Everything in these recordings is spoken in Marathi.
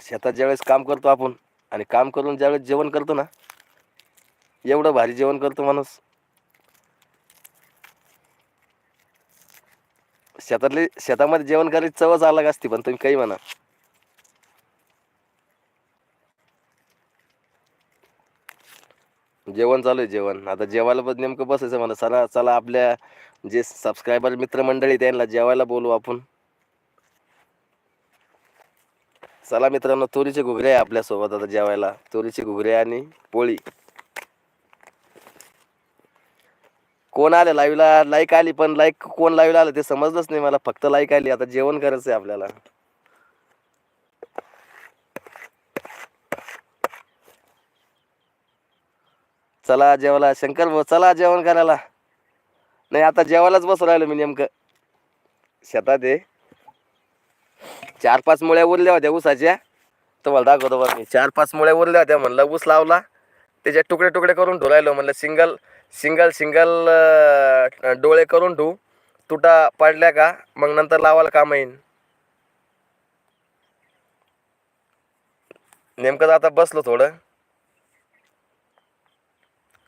शेतात ज्यावेळेस काम करतो आपण आणि काम करून ज्यावेळेस जेवण करतो ना एवढं भारी जेवण करतो माणूस. शेतातले शेतामध्ये जेवण करायची चवच अलग असते पण तुम्ही काही म्हणा. जेवण चालू आहे जेवण. आता जेवायला पण नेमकं बसायचं म्हणा. चला चला आपल्या जे सबस्क्रायबर मित्रमंडळी त्यांना जेवायला बोलू आपण. चला मित्रांनो तुरीचे घुगरे आहे आपल्यासोबत आता जेवायला. तुरीचे घुगरे आणि पोळी. कोण आले? लाईव्हला लाईक आली पण लाईक कोण लाईव्हला आलं ते समजलंच नाही मला. फक्त लाईक आली. आता जेवण करायचं आहे आपल्याला. चला जेवायला. शंकर भाऊ चला जेवण करायला. नाही आता जेवायलाच बसून राहिलो मी नेमकं. शेतात आहे. चार पाच मुळ्या उरल्या होत्या ऊसाच्या. तुम्हाला दाखवतो बघ मी. चार पाच मुळ्या उरल्या होत्या म्हणलं ऊस लावला. त्याचे तुकडे तुकडे करून ढोलायलो म्हणलं सिंगल सिंगल सिंगल डोळे करून ठेवू तुटा पडल्या का? मग नंतर लावायला काम येईन. नेमकं आता बसलो थोडं.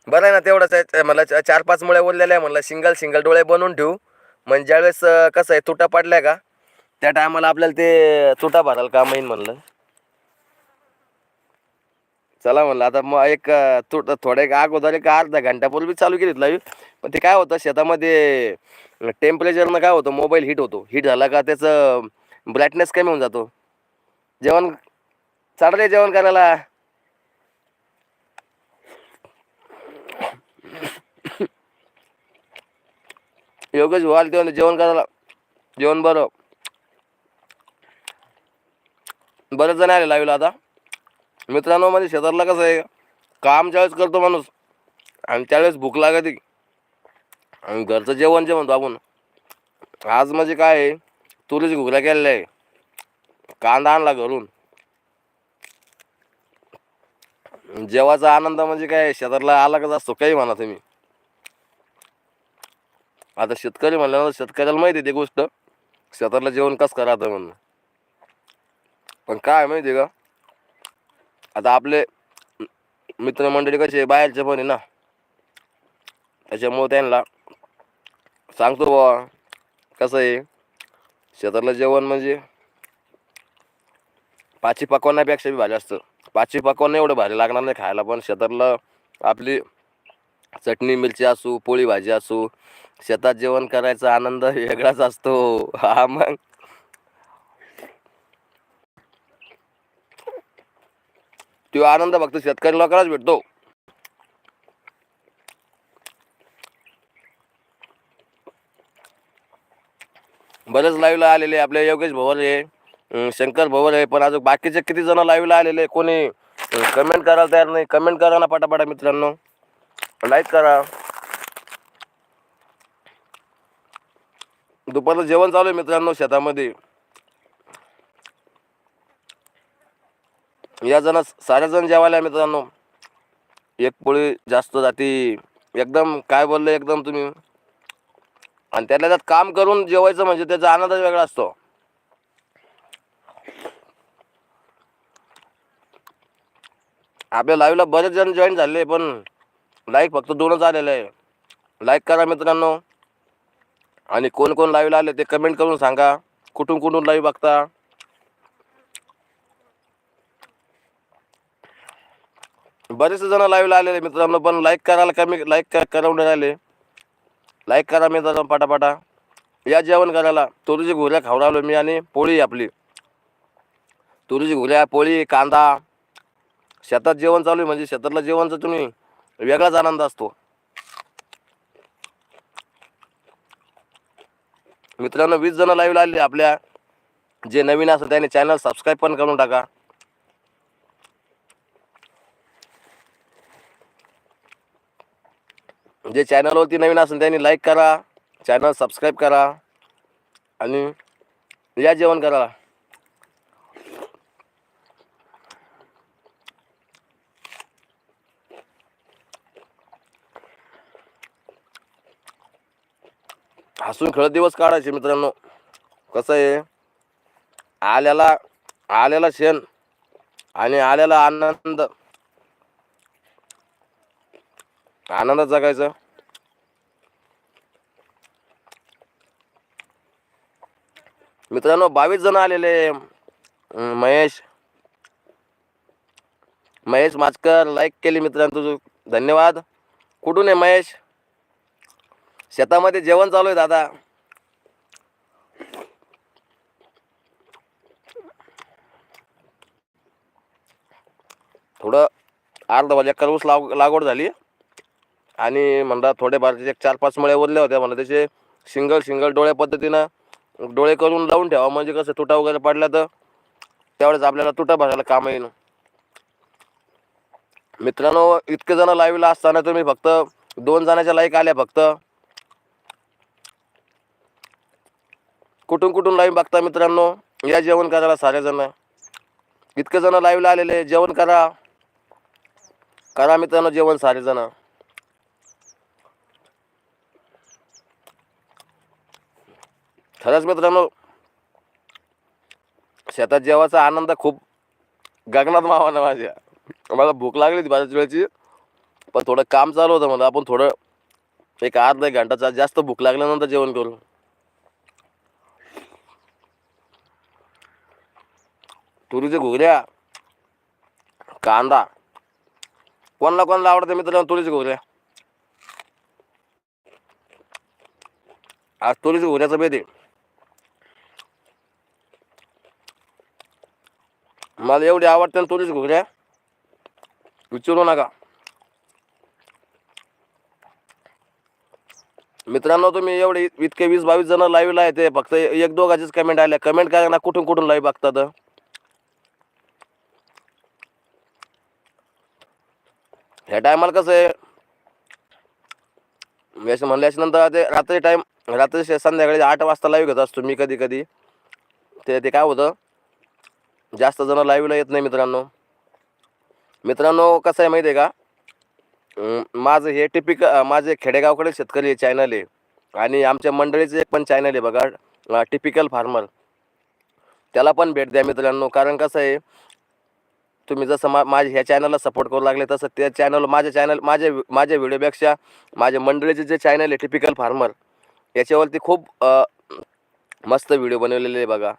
बरं आहे ना तेवढंच आहे. मला चार पाच मुळ्या उरलेल्या आहे म्हणलं सिंगल सिंगल डोळे बनवून ठेवू म्हणजे ज्यावेळेस कसं आहे तुटा पडल्या का? त्या टायमाला आपल्याला ते तुटा भराल काम येईन म्हणलं. चला म्हणलं आता मग एक थोडं तुट थोडं एक अगोदर एक अर्धा घंट्यापूर्वी चालू केलीत लाईव्ह पण ते काय होतं शेतामध्ये टेम्परेचरनं काय होतं मोबाईल हीट होतो. हीट झाला का त्याचं ब्राईटनेस कमी होऊन जातो. जेवण चाललंय जेवण करायला. योगेश व्हाल तेव्हा जेवण करायला. जेवण बरं. बरेच जण आले लाईव्हला आता. मित्रांनो म्हणजे शेतातला कसं आहे काम ज्यावेळेस करतो माणूस आणि त्यावेळेस भूक लागते आणि घरचं जेवण जे म्हणतो आपण आज म्हणजे काय आहे तुरीची घुगऱ्या केलेल्या आहे. कांदा आणला घरून. जेवाचा आनंद म्हणजे काय शेतातला आला अलगच असतो काही म्हणा तुम्ही. आता शेतकरी म्हणल्यानंतर शेतकऱ्याला माहिती आहे ती गोष्ट शेतातलं जेवण कसं करायचं म्हणून. पण काय माहिती आहे का? आता आपले मित्रमंडळी कसे बाहेरचे पण आहे ना. त्याच्यामुळे त्यांना सांगतो बाबा कसं आहे शेतातलं जेवण म्हणजे पाची पकवण्यापेक्षा बी भारी असतं. पाची पकवणं एवढं भारी लागणार नाही खायला पण शेतातलं आपली चटणी मिरची असू पोळी भाजी असू शेतात जेवण करायचा आनंद वेगळाच असतो. हा मग. तो आनंद फक्त शेतकरी लोकांनाच भेटतो. बरेच लाईव्हला आलेले आपले योगेश भवर आहे शंकर भवर आहे पण अजून बाकीचे किती जण लाईव्हला आलेले कोणी कमेंट करायला तयार नाही. कमेंट करा ना पटापटा मित्रांनो. लाईक करा. दुपारचं जेवण चालू आहे मित्रांनो शेतामध्ये. या जण साऱ्याजण जेवायला आहे मित्रांनो एक पोळी जास्त जाती. एकदम काय बोलले एकदम तुम्ही? आणि त्यातल्या त्यात काम करून जेवायचं म्हणजे त्याचा आनंदच वेगळा असतो. आपल्या लाईव्हला बरेच जण जॉईन झाले पण लाईक फक्त दोनच आलेलं आहे. लाईक करा मित्रांनो. आणि कोण कोण लाईव्हला आले ते कमेंट करून सांगा. कुठून कुठून लाईव्ह बघता? बरेचसे जण लाईव्हला आलेले मित्रांनो पण लाईक करायला कमी लाईक करून राहिले. लाईक करा मित्रांनो पाटापाटा. या जेवण करायला तुरीची घुऱ्या खाऊ राहिलो मी आणि पोळी आपली. तुरीची घुऱ्या पोळी कांदा. शेतात जेवण चालू आहे म्हणजे शेतातलं जेवणचा तुम्ही वेगळाच आनंद असतो. मित्रांनो वीस जण लाईव्ह आले आपल्या. जे नवीन असेल त्याने चॅनल सबस्क्राईब पण करून टाका. जे चॅनलवरती नवीन असेल त्यांनी लाईक करा. चॅनल सबस्क्राईब करा. आणि या जेवण करा हसून खेळत दिवस काढायचे मित्रांनो. कसं आहे? आल्याला आल्याला शेण आणि आलेला आनंद. आनंदात जगायचं. मित्रांनो बावीस जण आलेले महेश. महेश माचकर लाईक केली मित्रांनो तुझं. धन्यवाद. कुठून आहे महेश? शेतामध्ये जेवण चालू आहे दादा. थोडं अर्धा वाजे एकर ऊस लाव लागवड झाली. आणि म्हणतात थोडेफार त्याचे चार पाच मळे उरल्या होत्या म्हणलं त्याचे सिंगल सिंगल डोळ्या पद्धतीनं डोळे करून लावून ठेवा. म्हणजे कसं तुटा वगैरे पडला तर त्यावेळेस आपल्याला तुटा भरायला काम येईल. मित्रांनो इतके जण लाईव्हला असताना तुम्ही फक्त दोन जणांच्या लाईक आल्या फक्त. कुठून कुठून लाईव्ह बघता मित्रांनो? या जेवण करायला सारे जण इतके जण लाईव्हला आलेले जेवण करा. करा मित्रांनो जेवण सारे खरंच मित्रांनो शेतात जेवायचा आनंद खूप गगनात मावाना माझ्या. मला भूक लागली होती बऱ्याच वेळची पण थोडं काम चालू होतं मला आपण थोडं एक अर्धा एक घंटाचा जास्त भूक लागल्यानंतर जेवण करू. तुरीच्या घुगऱ्या कांदा कोणाला कोणाला आवडतं मित्रांनो तुरीच्या घुगऱ्या? आज तुरीच्या घुगऱ्याचं बेद मला एवढी आवडते ना तुझीच घुगऱ्या. विचारू नका. मित्रांनो तुम्ही एवढे इतके वीस बावीस जण लाईव्हला आहे ते फक्त एक दोघाचीच कमेंट आल्या. कमेंट करा ना कुठून कुठून लाईव्ह बघतात? ह्या टायमाला कसं आहे? असं म्हणल्याच्या नंतर ते रात्री टाईम रात्री संध्याकाळी आठ वाजता लाईव्ह घेत असतो मी कधी कधी. ते ते काय होतं? जास्त जण लाईव्हला येत नाही मित्रांनो. मित्रांनो कसं आहे माहिती आहे का माझं हे टिपिक माझे खेडेगावकडे शेतकरी चॅनल आहे. आणि आमच्या मंडळीचं एक पण चॅनल आहे बघा टिपिकल फार्मर त्याला पण भेट द्या मित्रांनो कारण कसं आहे तुम्ही जसं मा माझ्या ह्या चॅनलला सपोर्ट करू लागले तसं त्या चॅनल माझ्या चॅनल माझ्या माझ्या व्हिडिओपेक्षा माझ्या मंडळीचे जे चॅनल आहे टिपिकल फार्मर याच्यावरती खूप मस्त व्हिडिओ बनवलेले आहे बघा.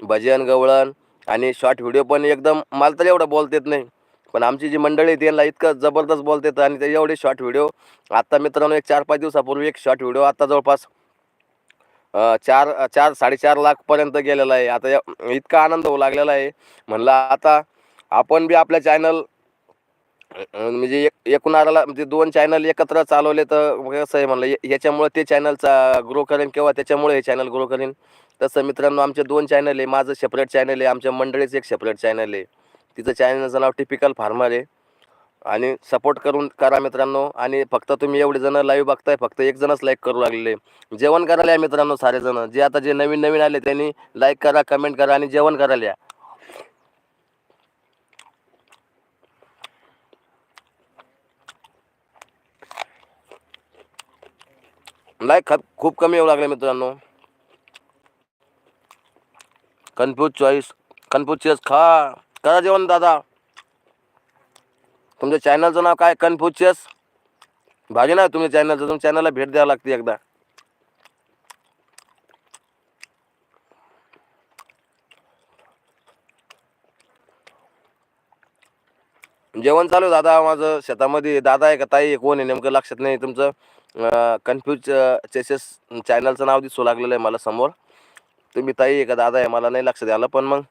भजन गवळण आणि शॉर्ट व्हिडिओ पण एकदम मला तर एवढं बोलता येत नाही. पण आमची जी मंडळी त्यांना इतकं जबरदस्त बोलता येतं आणि ते एवढे शॉर्ट व्हिडिओ आत्ता मित्रांनो एक चार पाच दिवसापूर्वी एक शॉर्ट व्हिडिओ आत्ता जवळपास चार चार साडेचार लाखपर्यंत गेलेला आहे. आता इतका आनंद होऊ लागलेला आहे. म्हणलं आता आपण बी आपल्या चॅनल म्हणजे एक एकूणाराला म्हणजे दोन चॅनल एकत्र चालवले तर कसं आहे म्हणलं याच्यामुळे ते चॅनलचा ग्रो करेन किंवा त्याच्यामुळे हे चॅनल ग्रो करेन. तसं मित्रांनो आमचे दोन चॅनल आहे. माझं सेपरेट चॅनल आहे. आमच्या मंडळीचं एक सेपरेट चॅनल आहे. तिचं चॅनलचं नाव टिपिकल फार्मर आहे. आणि सपोर्ट करून करा मित्रांनो. आणि फक्त तुम्ही एवढे जण लाईव्ह बघताय फक्त एक जणच लाईक करू लागलेले जेवण करायला या मित्रांनो सारेजण. जे आता जे नवीन नवीन आले त्यांनी लाईक करा कमेंट करा आणि जेवण करायला लाईक खत खूप कमी येऊ लागले मित्रांनो. कन्फ्यूज चॉईस कन्फ्यूज खा. करा जेवण दादा. तुमच्या चॅनलचं नाव काय? कन्फ्युचियस भाजी ना तुमच्या चॅनलचं. तुमच्या चॅनलला भेट द्यावं लागते एकदा. जेवण चालू आहे दादा. माझं शेतामध्ये दादा आहे का ताई? आहे कोण आहे? नेमकं लक्षात नाही तुमचं. कन्फ्यूज चेसेस चॅनलचं नाव दिसू लागलेलं आहे मला समोर. तुम्ही ताई आहे का दादा आहे मला नाही लक्षात आलं पण मग?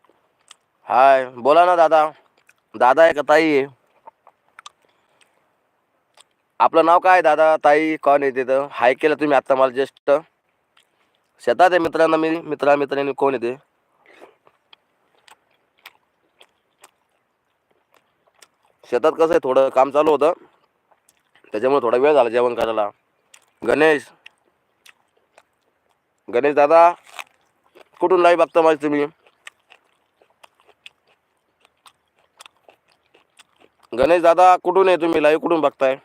हाय बोला ना दादा. दादा आहे का ताई? आहे आपलं नाव काय आहे दादा? ताई कोण येते तर हाय केलं तुम्ही आत्ता मला जस्ट शेतात आहे मित्रांना मी. मित्रा मित्रांनी कोण येते शेतात कसं आहे? थोडं काम चालू होतं. त्याच्यामुळे थोडा वेळ झाला जेवण करायला. गणेश. गणेश दादा? कुठून नाही बघता माझी तुम्ही? गणेश दादा कुठून आहे तुम्ही? लाईव्ह कुठून बघताय?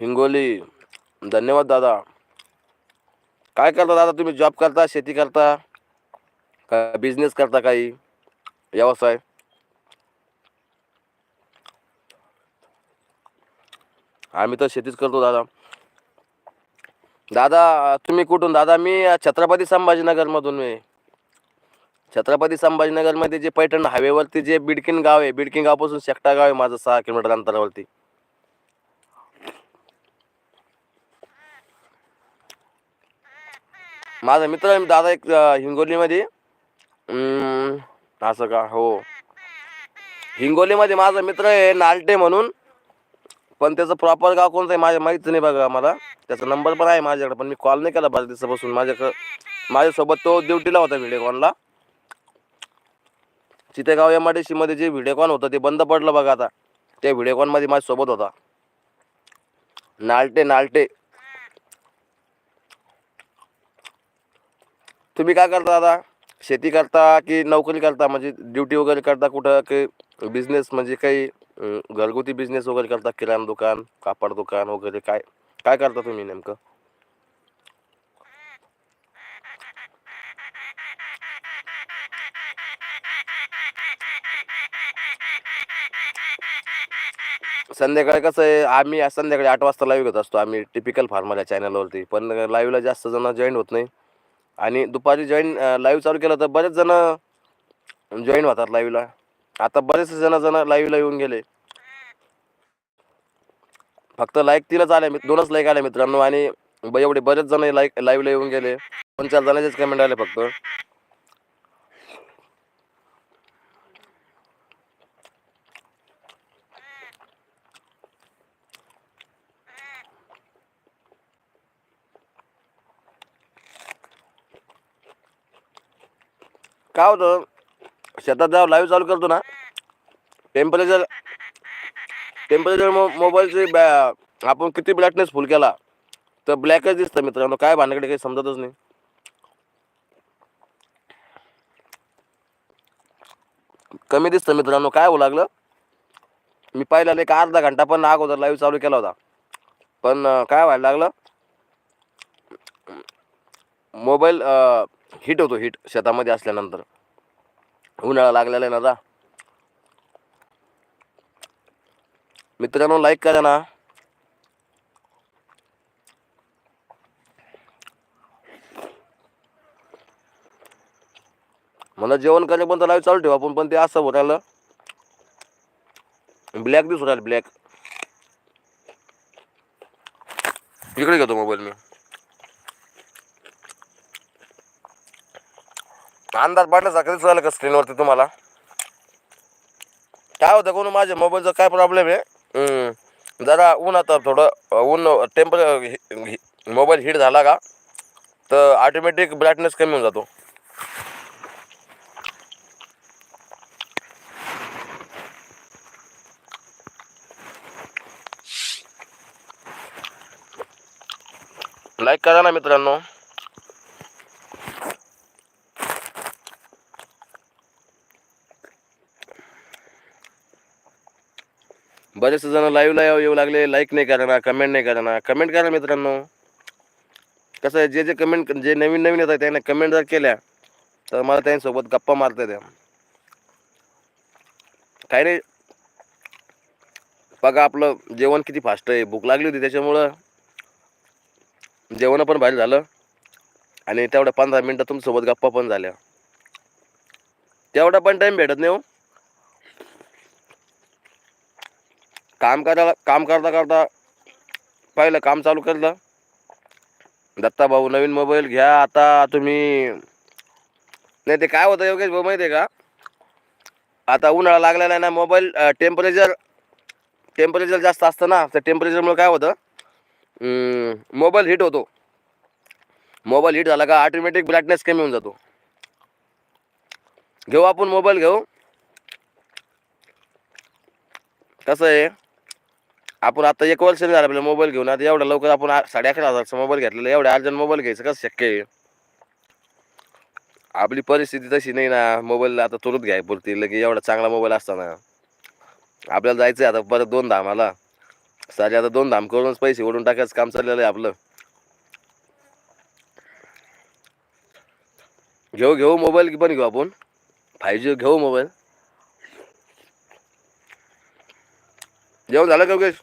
हिंगोली. धन्यवाद दादा. काय करता दादा तुम्ही? जॉब करता शेती करता? का बिझनेस करता काही? व्यवसाय? आम्ही तर शेतीच करतो दादा. दादा तुम्ही कुठून? दादा मी छत्रपती संभाजीनगरमधून मी छत्रपती संभाजीनगरमध्ये जे पैठण हायवेवरती जे बिडकिन गाव आहे बिडकिन गावपासून शेकटा गाव आहे माझं सहा किलोमीटर अंतरावरती. माझा मित्र आहे दादा एक हिंगोलीमध्ये. असं का? हो. हिंगोलीमध्ये माझा मित्र आहे नालटे म्हणून. पण त्याचं प्रॉपर गाव कोणतं आहे माझ्या माहिती नाही बघा मला. त्याचा नंबर पण आहे माझ्याकडे पण मी कॉल नाही केला बऱ्याच दिवसापासून. माझ्याकडं माझ्यासोबत तो ड्युटीला होता व्हिडिओकॉनला चितेगाव एम आर डी सीमध्ये जे व्हिडिओकॉन होतं ते बंद पडलं बघा आता. त्या व्हिडिओकॉनमध्ये माझ्यासोबत होता. नालटे नालटे. तुम्ही काय करता आता? शेती करता की नोकरी करता? म्हणजे ड्युटी वगैरे करता कुठं? की बिझनेस म्हणजे काही घरगुती बिझनेस वगैरे करता? किराणा दुकान कापड दुकान वगैरे काय? काय करता तुम्ही नेमकं? संध्याकाळी कसं आहे आम्ही आज संध्याकाळी आठ वाजता लाईव्ह घेत असतो. आम्ही टिपिकल फार्मर या चॅनलवरती पण लाईव्हला जास्त जण जॉईन होत नाही. आणि दुपारी जॉईन लाईव्ह चालू केलं तर बरेच जण जॉईन होतात लाईव्हला आता बरेच जण जण लाईव्हला येऊन गेले. फक्त लाईक तिलाच आले मी दोनच लाईक आले मित्रांनो आणि एवढे बरेच जण लाईक लाईव्हला येऊन गेले. दोन चार जणांचेच कमेंट आले फक्त. काय होतं? शेतात जेव्हा लाईव्ह चालू करतो ना टेम्परेचर टेम्परेचर मो मोबाईलचे बॅ आपण किती ब्लॅकनेस फुल केला तर ब्लॅकच दिसतं मित्रांनो. काय भांडकडे काही समजतच नाही. कमी दिसतं मित्रांनो. काय होऊ लागलं? मी पाहिलं एक अर्धा घंटा पण अगोदर लाईव्ह चालू केला होता. पण काय व्हायला लागलं? मोबाईल हिट होतो हिट शेतामध्ये असल्यानंतर. उन्हाळा लागलेला आहे ना मित्रांनो लाईक करा ना. मला जेवण करणे पण तर लाईव्ह चालू ठेवा आपण पण ते असं होत राहिलं ब्लॅक दिसून राहिलं ब्लॅक इकडे घेतो मोबाईल मी. अंदाज पडल्यासारखं दिसू राहिलं का स्क्रीनवरती तुम्हाला? काय होतं कोण? माझ्या मोबाईलचा काय प्रॉब्लेम आहे? जरा ऊन आता थोडं ऊन टेम्पर मोबाईल हीट झाला का तर ऑटोमॅटिक ब्राईटनेस कमी होऊन जातो. लाईक करा ना मित्रांनो. बरेच जण लाईव्हला येऊ लागले. लाईक नाही करणार कमेंट नाही करणार. कमेंट करा मित्रांनो. कसं आहे जे जे कमेंट जे नवीन नवीन येतात त्याने कमेंट जर केल्या तर मला त्यांच्यासोबत गप्पा मारता येत्या. काही नाही. बघा आपलं जेवण किती फास्ट आहे. भूक लागली होती त्याच्यामुळं जेवण पण भारी झालं. आणि तेवढ्या पंधरा मिनटं तुमच्यासोबत गप्पा पण झाल्या. तेवढा पण टाईम भेटत नाही हो. काम करायला काम करता करता पहिलं काम चालू केलं. दत्ता भाऊ नवीन मोबाईल घ्या आता तुम्ही नाही ते काय होतं योगेश भाऊ माहिती आहे का? आता उन्हाळा लागलेला आहे ना मोबाईल टेम्परेचर टेम्परेचर जास्त असतं ना त्या टेम्परेचरमुळे काय होतं? मोबाईल हीट होतो. मोबाईल हीट झाला का ऑटोमॅटिक ब्राईटनेस कमी होऊन जातो. घेऊ आपण मोबाईल घेऊ. कसं आहे? आपण आता एक वर्ष झालं आपल्याला मोबाईल घेऊन आता एवढ्या लवकर आपण आ- साडे अकरा हजारचा मोबाईल घेतलेला एवढ्या अर्जंट मोबाईल घ्यायचं कसं शक्य आहे? आपली परिस्थिती तशी नाही ना मोबाईल आता तुरंत घ्याय पुरती लगे एवढा चांगला मोबाईल असताना. आपल्याला जायचं आहे आता परत दोन धामाला सारे आता दोन धाम करूनच पैसे ओढून टाकायचं काम चाललेलं आहे आपलं. घेऊ घेऊ मोबाईल पण घेऊ आपण. फाय जी घेऊ मोबाईल जेवण झालं का योगेश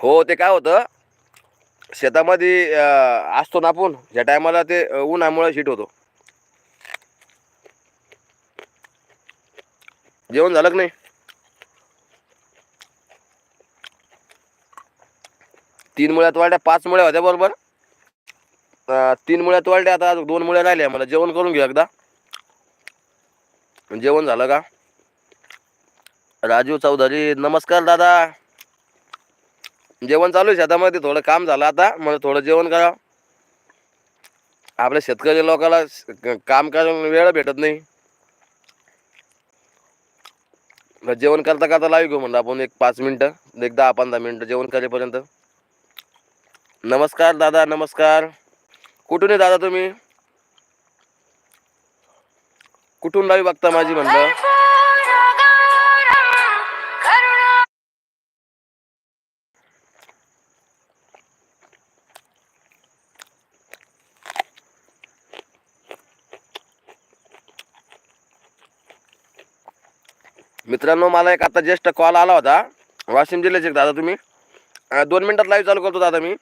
हो ते काय होतं शेतामध्ये असतो ना आपण ज्या टायमाला ते उन्हामुळे शीट होतो. जेवण झालं की नाही? तीन मुळ्यात वाढल्या पाच मुळ्या होत्या बरोबर. तीन मुळ्यात वाढल्या आता दोन मुळ्या राहिल्या मला जेवण करून घेऊ एकदा. जेवण झालं का? राजू चौधरी नमस्कार दादा. जेवण चालू आहे शेतामध्ये थोडं काम झालं आता मला थोडं जेवण करा आपल्या शेतकरी लोकांना काम करायला वेळ भेटत नाही. जेवण करता करता लावी घेऊ म्हणलं आपण एक पाच मिनटं एक दहा पंधरा मिनटं जेवण करेपर्यंत. नमस्कार दादा नमस्कार. कुठून आहे दादा तुम्ही? कुठून लावी बघता माझी म्हणलं? मित्रांनो मला एक आता जस्ट कॉल आला होता. वाशिम जिल्ह्याचे एक दादा तुम्ही. दोन मिनटात लाईव्ह चालू करतो दादा मी.